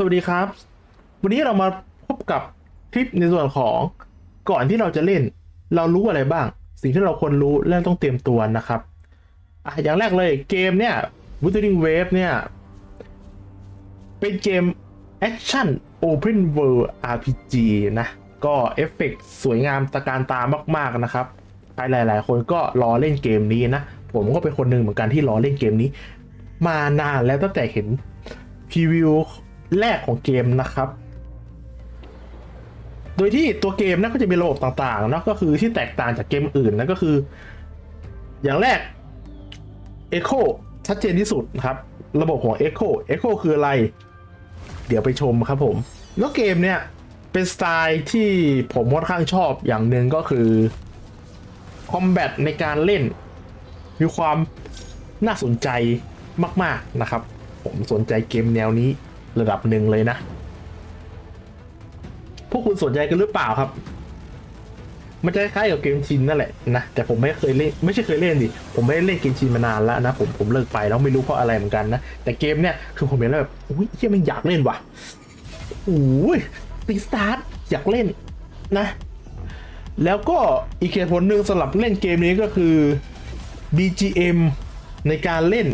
สวัสดีครับ วันนี้เรามาพบกับคลิปในส่วนของก่อนที่เราจะเล่น เรารู้อะไรบ้าง สิ่งที่เราควรรู้และต้องเตรียมตัวนะครับอะอย่างแรกเลยเกมเนี่ย Wuthering Wave เนี่ย เป็นเกมแอคชั่น Open World RPG นะ ก็เอฟเฟกต์สวยงามตะการตามากๆนะครับใครหลาย ๆ คนก็รอเล่นเกมนี้นะ ผมก็เป็นคนหนึ่งเหมือนกันที่รอเล่นเกมนี้ มานานแล้วตั้งแต่เห็นพรีวิว แรกของเกมนะครับ โดยที่ตัวเกมนะก็จะมีระบบต่างๆนะก็คือที่แตกต่างจากเกมอื่นนะก็คือ อย่างแรก Echo ชัดเจนที่สุดนะครับ ระบบของ Echo Echo คืออะไร เดี๋ยวไปชมครับผมแล้วเกมเนี่ยเป็นสไตล์ที่ผมค่อนข้างชอบอย่างหนึ่งก็คือคอมแบทในการเล่น มีความน่าสนใจมาก ๆ นะครับ ผมสนใจเกมแนวนี้ ระดับหนึ่งเลยนะ พวกคุณสนใจกันหรือเปล่าครับ มันจะคล้ายกับเกมชินนั่นแหละนะ แต่ผมไม่เคยเล่น ไม่ใช่เคยเล่นดิ ผมไม่ได้เล่นเกมชินมานานแล้วนะ ผมผมเลิกไปแล้วไม่รู้เพราะอะไรเหมือนกันนะ แต่เกมเนี่ยคือผมเห็นแล้วแบบอุ้ยเฮียมันอยากเล่นว่ะโอ้ยตีสตาร์ทอยากเล่นนะ แล้วก็อีกเหตุผลหนึ่งสำหรับเล่นเกมนี้ก็คือ BGM ในการเล่น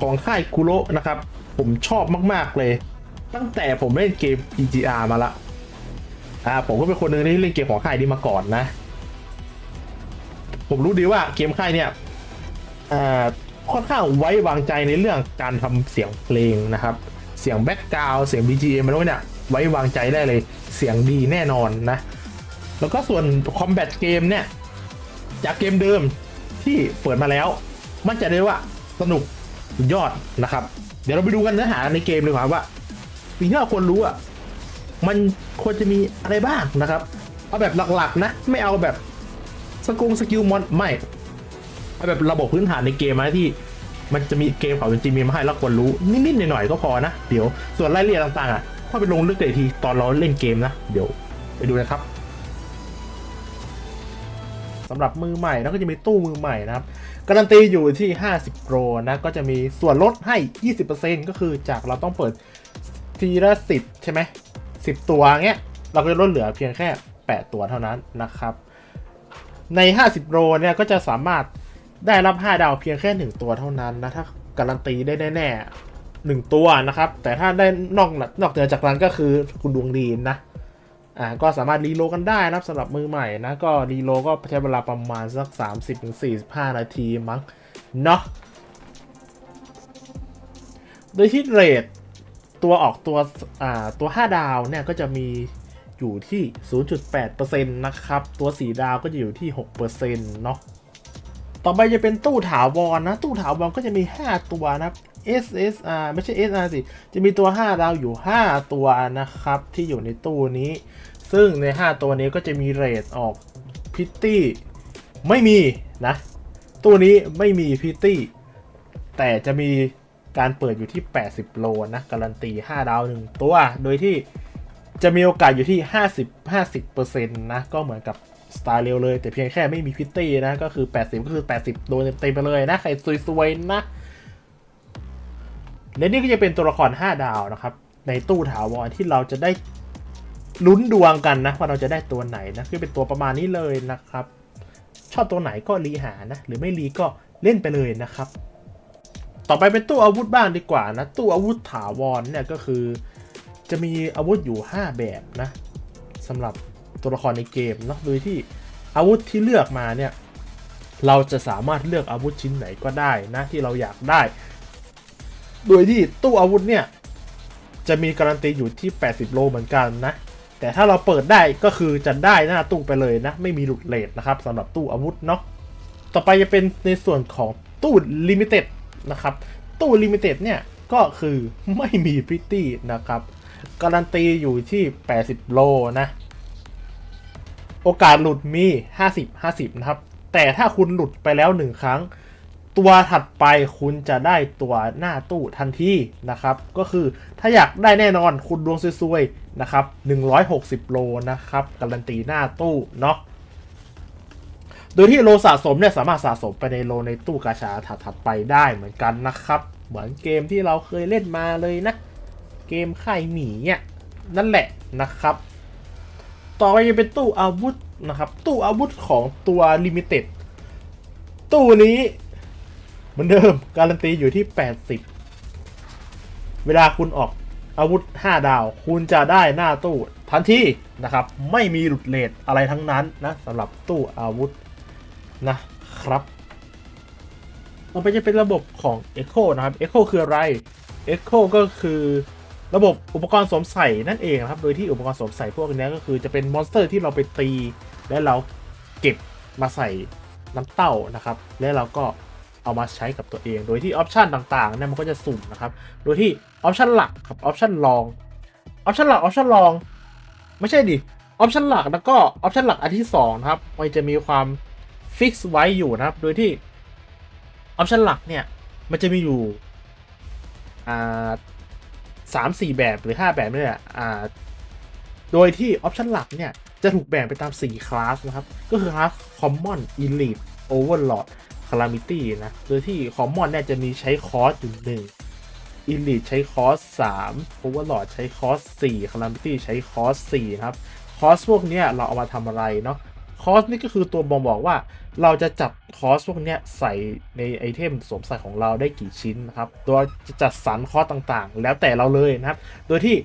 ของค่ายคุโระนะครับ ผมชอบมาก ๆ เลย ตั้งแต่ผมเล่นเกม PGR มาละอ่าผมก็เป็นคนหนึ่งที่เล่นเกมของค่ายนี้มาก่อนนะ ผมรู้ดีว่าเกมค่ายเนี่ยอ่าค่อนข้างไว้วางใจในเรื่องการทำเสียงเพลงนะครับ เสียงแบ็กกราวเสียง BGM มันเนี่ยไว้วางใจได้เลยเสียงดีแน่นอนนะ แล้วก็ส่วนคอมแบทเกมเนี่ยจากเกมเดิมที่เปิดมาแล้ว มั่นใจได้ว่าสนุกยอดนะครับ เดี๋ยวเราไปดูกันเนื้อหาในเกมดีกว่าว่า สิ่งที่เราควรรู้อะมันควรจะมีอะไรบ้างนะครับ เอาแบบหลักๆนะ ไม่เอาแบบสกุลสกิลมอนไม่เอาแบบระบบพื้นฐานในเกมนะที่มันจะมีเกมเขาจริงๆมีมาให้เราควรรู้นิดๆหน่อยๆก็พอนะ เดี๋ยวส่วนรายละเอียดต่างๆอะค่อยไปลงลึกกันอีกทีตอนเราเล่นเกมนะ เดี๋ยวไปดูนะครับสำหรับมือใหม่นะก็จะมีตู้มือใหม่นะครับการันตีอยู่ที่ 50โปรนะก็จะมีส่วนลดให้ 20%ก็คือจากเราต้องเปิด ทีละสิบใช่ไหม10ตัวเงี้ย เราก็จะลดเหลือเพียงแค่ 8 ตัวเท่านั้นนะครับ ใน 50โรเนี่ยก็จะสามารถได้รับ 5 ดาวเพียงแค่ 1 ตัวเท่านั้นนะ ถ้าการันตีได้แน่ๆหนึ่งตัวนะครับ แต่ถ้าได้นอกนอกเหนือจากนั้นก็คือคุณดวงดีนะ อ่า ก็สามารถรีโลกันได้นะสำหรับมือใหม่นะ ก็รีโลก็ใช้เวลาประมาณสัก 30-45 นาทีมั้งเนาะโดยที่เรท ตัวออกตัวอ่าตัว 5 ดาวเนี่ยก็จะมีอยู่ที่ 0.8%นะครับ ตัว 4 ดาวก็จะอยู่ที่ 6%เนาะต่อไปจะเป็นตู้ถาวรนะ ตู้ถาวรก็จะมี 5 ตัวนะครับ SSR ไม่ใช่ SR สิ จะมีตัว 5 ดาวอยู่ 5 ตัวนะครับ ที่อยู่ในตู้นี้ ซึ่งใน 5 ตัวนี้ก็จะมีเรทออกพิตตี้ไม่มีนะ ตู้นี้ไม่มีพิตตี้แต่จะมี การเปิดอยู่ที่ 80 โลนะการันตี 5 ดาว 1 ตัว โดยที่จะมีโอกาสอยู่ที่ 50 50%นะก็เหมือนกับสไตล์เร็วเลย แต่เพียงแค่ไม่มีพิตตี้นะ ก็คือ 80 ก็คือ 80 โดนเต็มไปเลยนะ ใครซวยๆนะ และนี่ก็จะเป็นตัวละคร 5 ดาวนะครับ ในตู้ถาวรที่เราจะได้ลุ้นดวงกันนะ ว่าเราจะได้ตัวไหนนะคือเป็นตัวประมาณนี้เลยนะครับ ชอบตัวไหนก็รีหานะ หรือไม่รีก็เล่นไปเลยนะครับ ต่อไปเป็นตู้อาวุธบ้างดีกว่านะ ตู้อาวุธถาวรเนี่ยก็คือ จะมีอาวุธอยู่ 5 แบบนะสำหรับตัวละครในเกมเนาะโดยที่อาวุธที่เลือกมาเนี่ยเราจะสามารถเลือกอาวุธชิ้นไหนก็ได้นะที่เราอยากได้ โดยที่ตู้อาวุธเนี่ยจะมีการันตีอยู่ที่ 80 โลเหมือนกันนะ แต่ถ้าเราเปิดได้ก็คือจะได้หน้าตู้ไปเลยนะ ไม่มีหลุดเลทนะครับสำหรับตู้อาวุธเนาะ ต่อไปจะเป็นในส่วนของตู้ลิมิเต็ด นะครับ ตู้ลิมิเต็ดเนี่ย ก็คือไม่มีพิตตี้นะครับ การันตีอยู่ที่ 80 โลนะ โอกาสหลุดมี 50 50 นะครับ แต่ถ้าคุณหลุดไปแล้ว 1 ครั้ง ตัวถัดไปคุณจะได้ตัวหน้าตู้ทันทีนะครับ ก็คือถ้าอยากได้แน่นอนคุณดวงซวยๆนะครับ 160 โลนะครับ การันตีหน้าตู้เนาะ โดยที่โลสะสมเนี่ยสามารถสะสมไปในโลในตู้กาชาถัดๆไปได้เหมือนกันนะครับ เหมือนเกมที่เราเคยเล่นมาเลยนะ เกมค่ายหมีเนี่ยนั่นแหละนะครับ ต่อไปจะเป็นตู้อาวุธนะครับ ตู้อาวุธของตัว Limited ตู้นี้เหมือนเดิมการันตีอยู่ที่ 80 เวลาคุณออกอาวุธ 5 ดาว คุณจะได้หน้าตู้ทันทีนะครับ ไม่มีหลุดเลทอะไรทั้งนั้นนะสำหรับตู้อาวุธ นะครับต่อไปจะเป็นระบบของ Echo นะครับ Echo คืออะไร Echo ก็คือระบบอุปกรณ์สวมใส่นั่นเองนะครับ โดยที่อุปกรณ์สวมใส่พวกนี้ก็คือจะเป็นมอนสเตอร์ที่เราไปตี และเราเก็บมาใส่น้ำเต้านะครับ และเราก็เอามาใช้กับตัวเอง โดยที่ออปชันต่างๆเนี่ยมันก็จะสุ่มนะครับ โดยที่ออปชันหลักกับออปชันรองออปชันหลักออปชันรอง ไม่ใช่ดิออปชันหลักแล้วก็ออปชันหลักอันที่สองนะครับมันจะมีความ ฟิกซ์ไว้อยู่นะครับ โดยที่ออปชันหลักเนี่ย มันจะมีอยู่สามสี่แบบหรือห้าแบบนี่แหละโดยที่ออปชันหลักเนี่ย จะถูกแบ่งไปตาม 4 คลาสนะครับ ก็คือคลาส Common Elite Overlord Calamity นะ โดยที่ Common เนี่ยจะมีใช้คอร์สอยู่หนึ่ง Elite ใช้คอร์ส3 Overlord ใช้คอร์ส4 Calamity ใช้คอร์ส4นะครับ คอร์สพวกเนี้ยเราเอามาทำอะไรเนาะ คอร์สนี่ก็คือตัวบ่งบอกว่า เราจะจัดคอสพวกนี้ใส่ในไอเทมสวมใส่ของเราได้กี่ชิ้นนะครับโดยจะจัดสรรคอสต่างๆ แล้วแต่เราเลยนะครับ โดยที่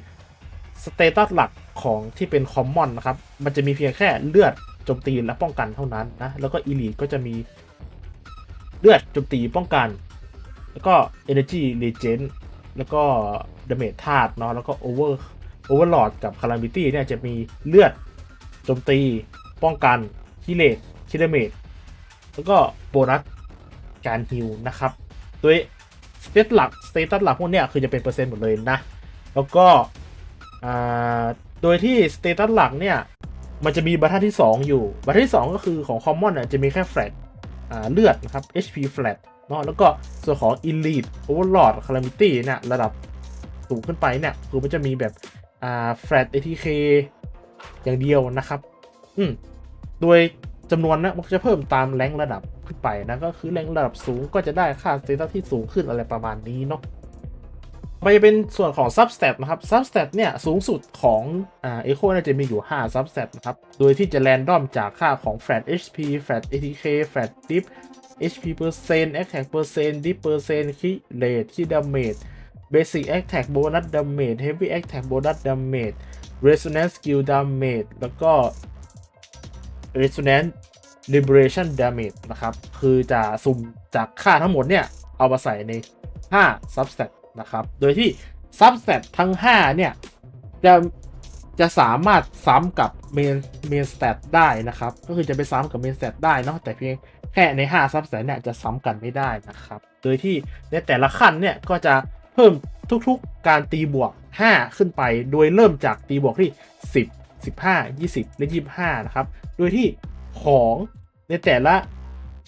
สเตตัสหลักของที่เป็นคอมมอนนะครับ มันจะมีเพียงแค่เลือดโจมตีและป้องกันเท่านั้นนะ แล้วก็อีลีก็จะมีเลือดโจมตีป้องกัน แล้วก็ Energy Regen แล้วก็ Damage ธาตุเนาะ แล้วก็ Over Overlord กับ Calamity เนี่ยจะมีเลือดโจมตีป้องกันคิเลตคิเลเมต แล้วก็โบนัสการฮิวนะครับโดยสเตตหลักสเตตัสหลักพวกเนี้ยคือจะเป็นเปอร์เซ็นต์หมดเลยนะ แล้วก็โดยที่สเตตัสหลักเนี่ยมันจะมีบัตรที่ 2 อยู่ บัตรที่ 2 ก็คือของ Common เนี่ยจะมีแค่แฟลตเลือดนะครับ HP flat เนาะแล้วก็ส่วนของ Elite Overlord Calamity เนี่ยระดับสูงขึ้นไปเนี่ยคือมันจะมีแบบอ่า flat ATK อย่างเดียวนะครับ อืมโดย จำนวนนะมันจะเพิ่มตามแรงระดับขึ้นไปนะก็คือแรงระดับสูงก็จะได้ค่าสเตตัสที่สูงขึ้นอะไรประมาณนี้เนาะไปเป็นส่วนของ substat นะครับ substat เนี่ยสูงสุดของอ่า echo น่าจะมีอยู่ 5 substat นะครับ โดยที่จะ random จากค่าของ flat HP flat ATK flat dip HP percent attack percent dip percent key rate key damage basic attack bonus damage heavy attack bonus damage resonance skill damage แล้วก็ resonance liberation damage นะครับ คือจะสุ่มจากค่าทั้งหมดเนี่ย เอามาใส่ใน 5 substat นะครับ โดยที่ substat ทั้ง 5 เนี่ย จะจะสามารถซ้ำกับ main main stat ได้นะครับ ก็คือจะไปซ้ำกับ main stat ได้เนาะแต่เพียงแค่ใน5 substat เนี่ยจะซ้ำกันไม่ได้นะครับ โดยที่ในแต่ละขั้นเนี่ยก็จะเพิ่มทุกๆการตีบวก 5 ขึ้นไป โดยเริ่มจากตีบวกที่ 10 15 20 และ 25 นะครับ โดยที่ของในแต่ละ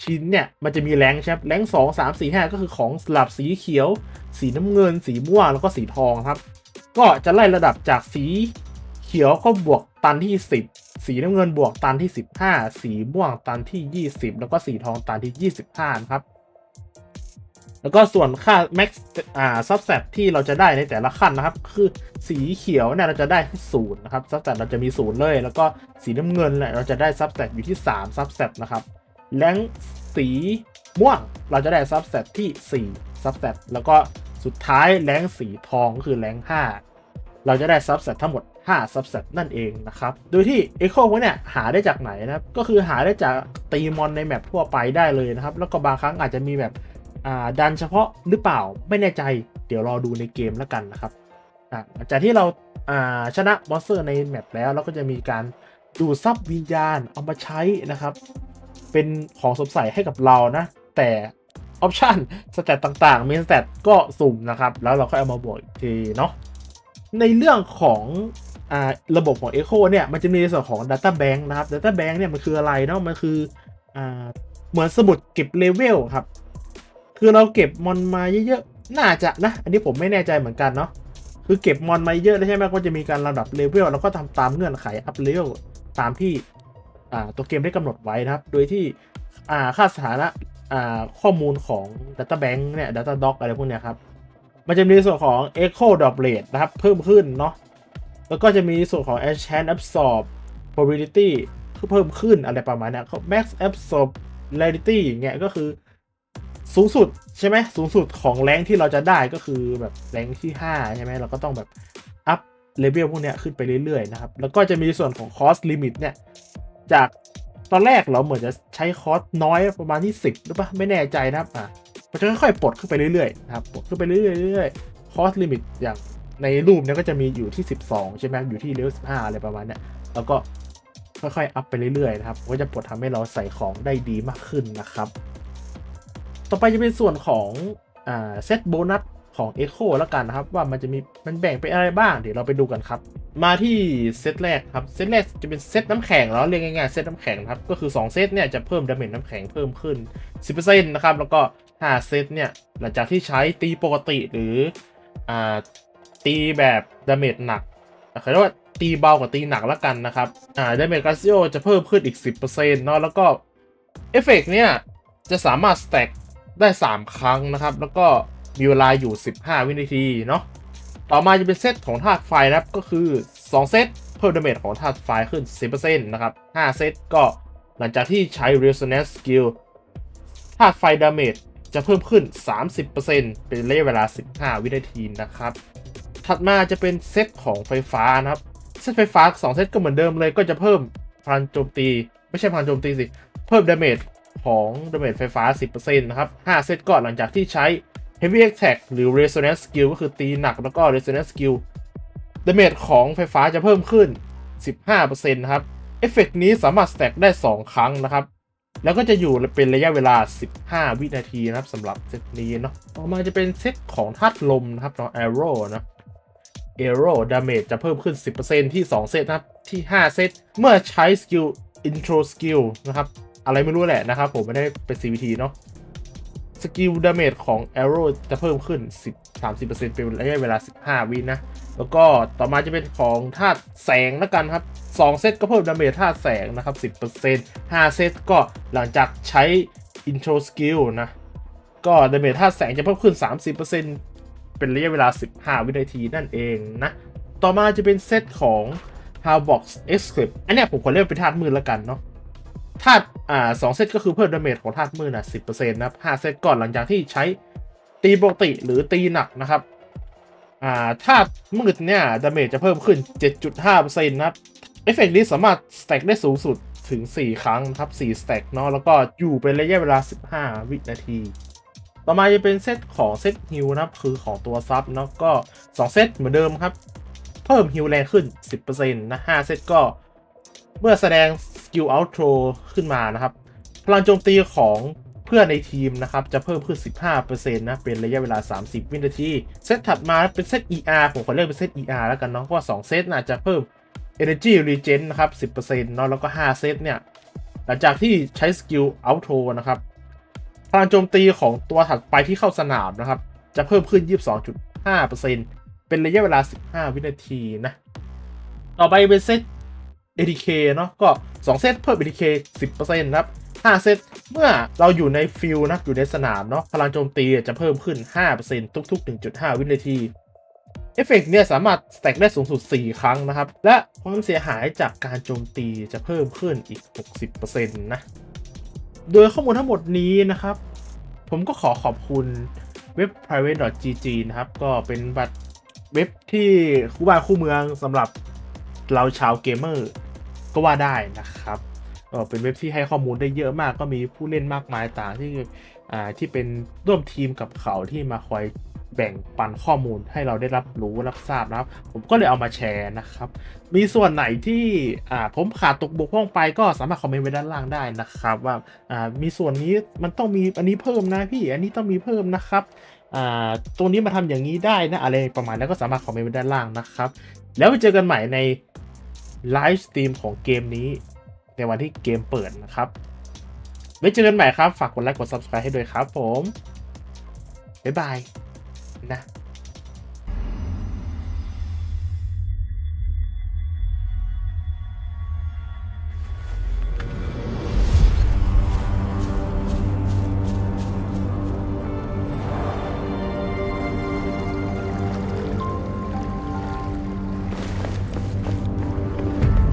ชิ้นเนี่ย มันจะมีแรงใช่ไหมแรง2 3 4 5ก็คือของสลับสีเขียว สีน้ำเงิน สีม่วง แล้วก็สีทองครับ ก็จะไล่ระดับจากสีเขียวก็บวกตันที่ 10 สีน้ำเงินบวกตันที่ 15 สีม่วงตันที่ 20 แล้วก็สีทองตันที่ 25นะครับ แล้วก็ส่วนค่า max อ่า subset ที่เราจะได้ในแต่ละขั้นนะครับ คือสีเขียวเนี่ยเราจะได้ที่ศูนย์นะครับ subset เราจะมีศูนย์เลย แล้วก็สีน้ำเงินเนี่ยเราจะได้ subset อยู่ที่ 3 subset นะครับแรงสีม่วงเราจะได้ subset ที่ 4 subset แล้วก็สุดท้ายแรงสีทองก็คือแรง5เราจะได้ subset ทั้งหมด 5 subset นั่นเองนะครับ โดยที่ Echo พวกเนี่ยหาได้จากไหนนะครับ ก็คือหาได้จากตีมอนในแมปทั่วไปได้เลยนะครับ แล้วก็บางครั้งอาจจะมีแบบ ดันเฉพาะหรือเปล่าไม่แน่ใจเดี๋ยวรอดูในเกมแล้วกันนะครับหลังจากที่เราาชนะมอสเตอร์ในแมปแล้วเราก็จะมีการดูซับวิญญาณเอามาใช้นะครับ เป็นของสมใส่ให้กับเรานะ แต่ออปชันสแตตต่างๆเมนสแตตก็สุ่มนะครับ แล้วเราก็เอามาบวกอีกทีเนาะในเรื่องของอ่าระบบของ Echo เนี่ย มันจะมีในส่วนของ Data Bank นะครับ Data Bank เนี่ย มันคืออะไรเนาะมันคืออเหมือนสมุดเก็บเลเวลครับ คือเราเก็บมอนมาเยอะๆ น่าจะนะ อันนี้ผมไม่แน่ใจเหมือนกันเนาะ คือเก็บมอนมาเยอะแล้วใช่ไหมก็จะมีการระดับเลเวลแล้วก็ทำตามเงื่อนไขอัพเลเวลตามที่อ่าตัวเกมได้กำหนดไว้นะครับ โดยที่อ่าค่าสถานะอ่าข้อมูลของ Data Bank เนี่ย Data Doc อะไรพวกเนี้ยครับ มันจะมีส่วนของ Echo d o p l a t e นะครับ เพิ่มขึ้นเนาะ แล้วก็จะมีส่วนของ Enchant Absorb Probability เพิ่มขึ้นอะไรประมาณนี้ Max Absorb Rarity อย่างเงี้ยก็คือ สูงสุดใช่ไหมสูงสุดของแรงที่เราจะได้ก็คือแบบแรงที่5ใช่ไหมเราก็ต้องแบบอัพเลเวลพวกเนี้ยขึ้นไปเรื่อยๆนะครับแล้วก็จะมีส่วนของ Cost Limit เนี่ยจากตอนแรกเราเหมือนจะใช้คอสน้อยประมาณที่ 10 หรือปะไม่แน่ใจนะครับอะมันจะค่อยๆปลดขึ้นไปเรื่อยๆนะครับปลดขึ้นไปเรื่อยๆเรื่อยๆคอสลิมิตอย่างในรูปเนี้ยก็จะมีอยู่ที่ 12 ใช่ไหมอยู่ที่เลเวล15 อะไรประมาณเนี้ยแล้วก็ค่อยๆอัพไปเรื่อยๆนะครับก็จะปลดทำให้เราใส่ของได้ดีมากขึ้นนะครับ ต่อไปจะเป็นส่วนของเซตโบนัสของ Echo แล้วกันนะครับ ว่ามันจะมีมันแบ่งเป็นอะไรบ้างเดี๋ยวเราไปดูกันครับ มาที่เซตแรกครับเซตแรกจะเป็นเซตน้ำแข็งแล้วเรียกง่ายๆเซตน้ำแข็งครับก็คือ 2 เซตเนี่ยจะเพิ่มดาเมจน้ำแข็งเพิ่มขึ้น 10%นะครับแล้วก็5เซตเนี่ยหลังจากที่ใช้ตีปกติหรืออ่าตีแบบดาเมจหนักเขาเรียกว่าตีเบากว่าตีหนักแล้วกันนะครับอ่าดาเมจกาซิโอจะเพิ่มขึ้นอีก 10%เนาะแล้วก็เอฟเฟกเนี่ยจะสามารถสแต็ก ได้ 3 ครั้งนะครับ แล้วก็มีเวลาอยู่ 15 วินาทีเนาะต่อมาจะเป็นเซตของธาตุไฟนะครับก็คือ 2 เซตเพิ่มดาเมจของธาตุไฟขึ้น 10%นะครับ 5 เซตก็หลังจากที่ใช้ Resonance Skill ธาตุไฟดาเมจจะเพิ่มขึ้น 30%เป็นระยะเวลา 15 วินาทีนะครับ ถัดมาจะเป็นเซตของไฟฟ้านะครับ เซตไฟฟ้า 2 เซตก็เหมือนเดิมเลยก็จะเพิ่มพลังโจมตี ไม่ใช่พลังโจมตีสิ เพิ่มดาเมจ ของดาเมจไฟฟ้า 10%นะครับ 5 เซตก่อนหลังจากที่ใช้ Heavy Attack หรือ Resonance Skill ก็คือตีหนักแล้วก็ Resonance Skill ดาเมจของไฟฟ้าจะเพิ่มขึ้น 15%นะครับ เอฟเฟกต์นี้สามารถสแต็กได้ 2 ครั้งนะครับ แล้วก็จะอยู่เป็นระยะเวลา 15 วินาทีนะครับสำหรับเซตนี้เนาะ ต่อมาจะเป็นเซตของธาตุลมนะครับของ Arrow นะ Arrow Damage จะเพิ่มขึ้น 10%ที่ 2 เซตนะครับ ที่ 5 เซต เมื่อใช้สกิล Intro Skill นะครับ อะไรไม่รู้แหละนะครับผมไม่ได้เป็น CVT เนาะสกิลดาเมจของ Arrow จะเพิ่มขึ้น 10 30%เป็นระยะเวลา 15 วินะ แล้วก็ต่อมาจะเป็นของธาตุแสงแล้วกันครับ 2 เซตก็เพิ่มดาเมจธาตุแสงนะครับ 10% 5 เซตก็หลังจากใช้ Intro Skill นะ ก็ดาเมจธาตุแสงจะเพิ่มขึ้น 30%เป็นระยะเวลา 15 วินาทีนั่นเองนะ ต่อมาจะเป็นเซตของ h a r b o x Escape อันนี้ผมขอเรียกเป็นธาตุมืดแล้วกันเนาะ ธาตุอ่าสองเซตก็คือเพิ่มดาเมจของธาตุมืดนะสิบเปอร์เซ็นต์นะครับห้าเซตก่อนหลังจากที่ใช้ตีปกติหรือตีหนักนะครับอ่าธาตุมืดเนี่ยดาเมจจะเพิ่มขึ้น 7.5%นะครับเอฟเฟกต์นี้สามารถสแต็กได้สูงสุดถึง 4 ครั้งนะครับ4สแต็กเนาะแล้วก็อยู่เป็นระยะเวลา 15 วินาที ต่อมาจะเป็นเซตของเซตฮิลนะครับคือของตัวซับเนาะก็ 2 เซตเหมือนเดิมครับ เพิ่มฮิลแรงขึ้น 10%นะ5เซตก็ เมื่อแสดง กิลอัลโทรขึ้นมานะครับพลังโจมตีของเพื่อนในทีมนะครับ จะเพิ่มขึ้น 15%นะ เป็นระยะเวลา 30 วินาที เซตถัดมาเป็นเซต ER ผมขอเรียกเป็นเซต ER แล้วกันเนาะเพราะว่า2เซตน่าจะเพิ่ม Energy Regen นะครับ 10%เนาะแล้วก็ 5 เซตเนี่ย หลังจากที่ใช้สกิลอัลโทรนะครับ พลังโจมตีของตัวถัดไปที่เข้าสนามนะครับ จะเพิ่มขึ้น 22.5%เป็นระยะเวลา 15 วินาทีนะ ต่อไปเป็นเซต ATK เนาะก็ 2 เซตเพิ่ม ATK 10%นะครับ5 เซตเมื่อเราอยู่ในฟิลนะอยู่ในสนามเนาะพลังโจมตีจะเพิ่มขึ้น 5%ทุก ๆ 1.5 วินาทีเอฟเฟกต์เนี่ยสามารถสแต็กได้สูงสุด 4 ครั้งนะครับ และความเสียหายจากการโจมตีจะเพิ่มขึ้นอีก 60%นะโดยข้อมูลทั้งหมดนี้นะครับ ผมก็ขอขอบคุณเว็บ private.gg นะครับ ก็เป็นบัตรเว็บที่คู่บ้านคู่เมืองสำหรับเราชาวเกมเมอร์ ก็ว่าได้นะครับเป็นเว็บที่ให้ข้อมูลได้เยอะมากก็มีผู้เล่นมากมายต่างที่อ่าที่เป็นร่วมทีมกับเขาที่มาคอยแบ่งปันข้อมูลให้เราได้รับรู้รับทราบนะครับ ผมก็เลยเอามาแชร์นะครับ มีส่วนไหนที่อ่าผมขาดตกบกพร่องไปก็สามารถคอมเมนต์ไว้ด้านล่างได้นะครับว่าอ่ามีส่วนนี้มันต้องมีอันนี้เพิ่มนะพี่อันนี้ต้องมีเพิ่มนะครับอ่าตรงนี้มาทำอย่างนี้ได้นะอะไรประมาณนั้นก็สามารถคอมเมนต์ไว้ด้านล่างนะครับ แล้วไปเจอกันใหม่ใน ไลฟ์สตรีมของเกมนี้ ในวันที่เกมเปิดนะครับ ไว้เจอกันใหม่ครับ ฝากกดไลค์กด Subscribe ให้ด้วยครับผม บ๊ายบายนะ